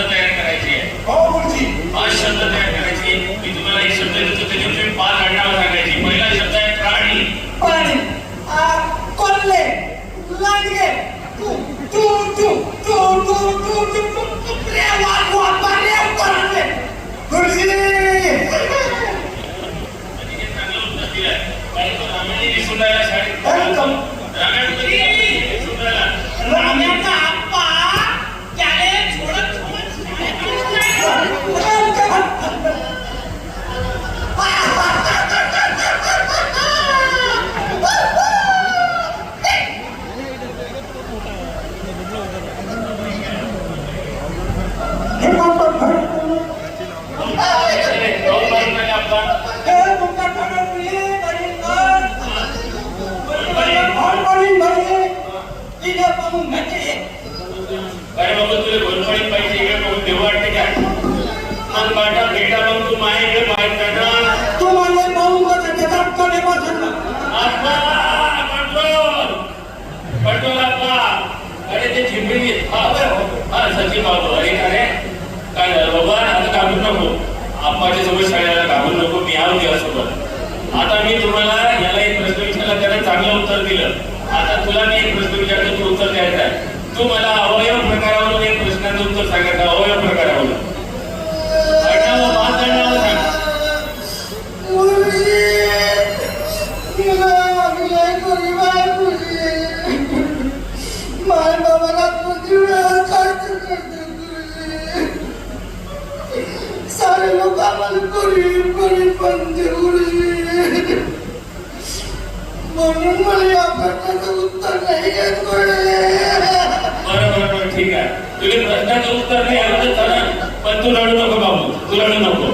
शब्द तयार करायचे आहे हो गुरुजी पाच शब्द तयार करायचे. मी तुम्हाला एक शब्द देतो तुम्ही पाच आडनावं सांगायची. पहिला शब्द आहे प्राणी. पाणी आ, कोल्हे. लांडगे. तू तू रे कोल्हे. गुरुजी शाळेत. Thank you. तुम्हाला याला एक प्रश्न विचारला त्याला चांगलं उत्तर दिलं. आता तुला मी एक प्रश्न विचारतो तू उत्तर द्यायचं आहे. तू मला अवयव प्रकारावरून एक प्रश्नाचं उत्तर सांगायचं अवयव प्रकारावरून. आडनावं, पाच आडनावं सारे लोक आम्हाला गरीब म्हणून मला या प्रश्नाचं उत्तर नाही येत गुरुजी बरं बरं बरं ठीक आहे. तुझे प्रश्नाचं उत्तर नाही आलं तर चालेल. पण तू रडू नको बाबू. तू रडू नको.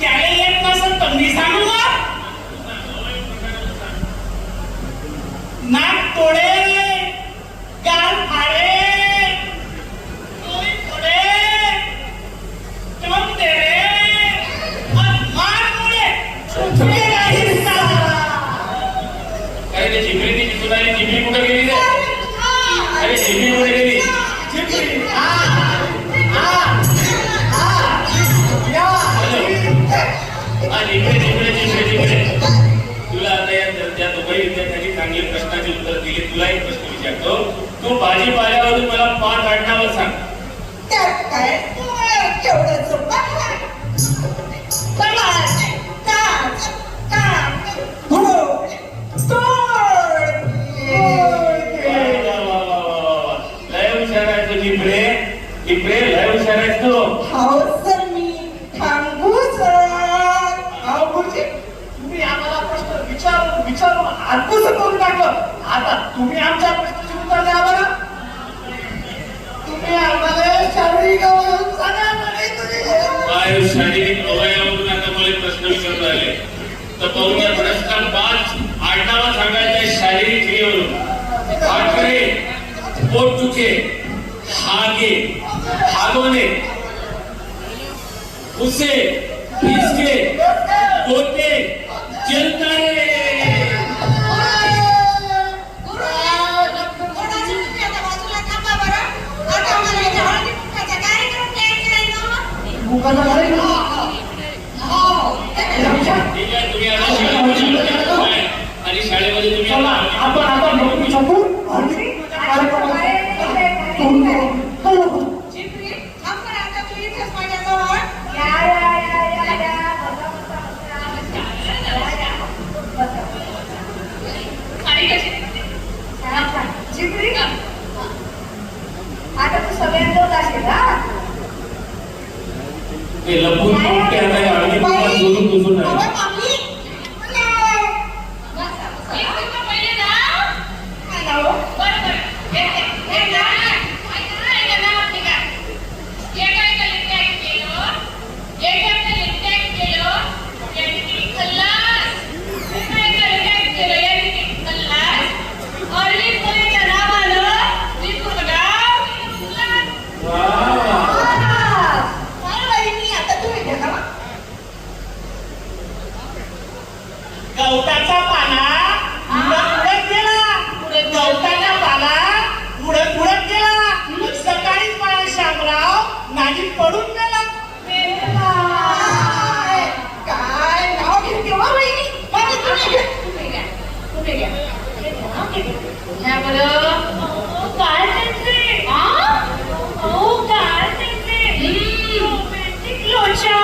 त्याला येत नसेल तर मी सांगू का? नाक तुला एक प्रश्न विचारतो. तू भाजीपाल्यावरून मला पाच आडनावर सांग. त्यात काय? केवढं अद्भुत आता तुम्ही आमच्या प्रश्नाची उत्तर द्या बरं तुम्ही आम्हाला शारीरिक अवयव सांगा काय शारीरिक आता मला प्रश्न विचारत तर प्रश्न पाच आडनावा शारीरिक क्रियेवरून. पोट दुखे हागे हागवणे उसे हिसके गोते जलतारे आपण आपण बघू शकू आणि आता तू सगळ्यांना असेल हा el apunto que गवताचा पाला उडत उडत गेला. गवताचा पाला उडत उडत गेला. सकाळीच माझ्या शामराव पडून गेला. काय नाव हो काय लोचा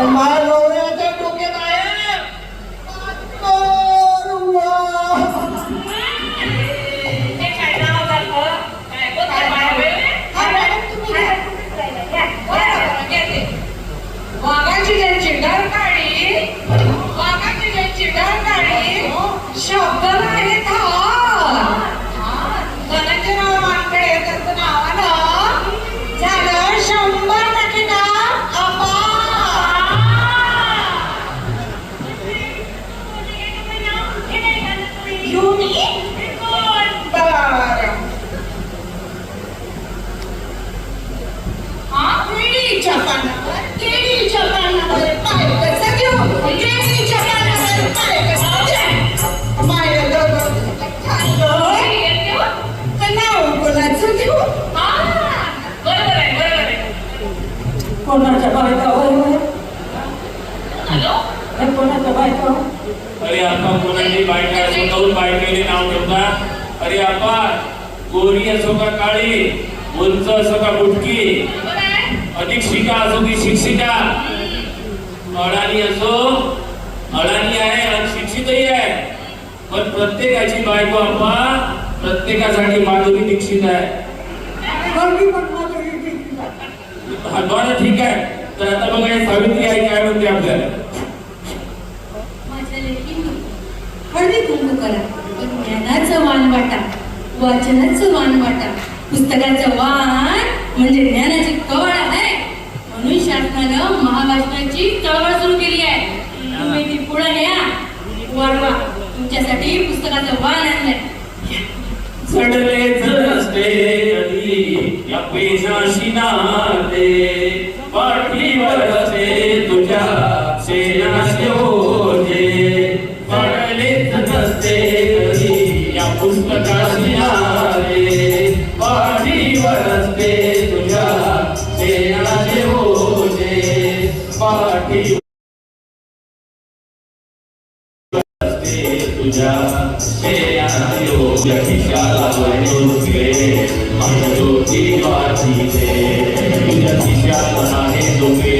almagro कोणाच्या बायका होय हॅलो कोणाच्या बायका अरे आपा कोणाची बायका असो दोन बायकेने नाव ठेवता अरे आपा गोरी असो का काळी उंच असो का बुटकी अधिक शिका असो की शिक्षिका. अडाणी असो अडाणी आहे आणि शिक्षितही आहे. पण प्रत्येकाची बायको आपा प्रत्येकासाठी माधुरी दीक्षित आहे. हा, बरं ठीक आहे. तर आता बघा हे सावित्री आई काय म्हणते आपल्याला? हळदी कुंकू करा. ज्ञानाचं वाण वाटा वाचनाचं वाण वाटा. पुस्तकाचं वाण म्हणजे ज्ञानाची कवळ आहे म्हणून शासनानं महाभाषणाची चळवळ सुरू केली आहे तुम्ही ती पुढे न्या वाढवा तुमच्यासाठी पुस्तकाचं वाण आणलंय. चढले नसते या पेशाशी नाते पाठीवर असे तुझ्या तुझ्या तुझ्या खिशाला आहे. डोके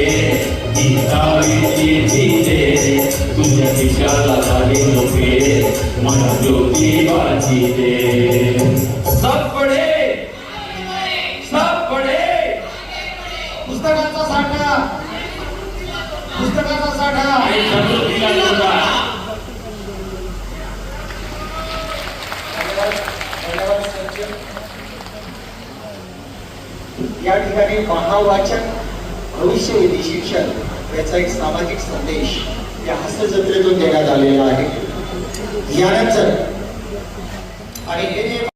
तुझ्या खिशाला आहे डोके मला ज्योती वाचीते सब पडे पुस्तकाचा साठा! पुस्तकाचा साठा! या ठिकाणी महावाचक भविष्यविधी शिक्षण याचा एक सामाजिक संदेश या हस्तजत्रेतून देण्यात आलेला आहे. यानंतर आणि हे जे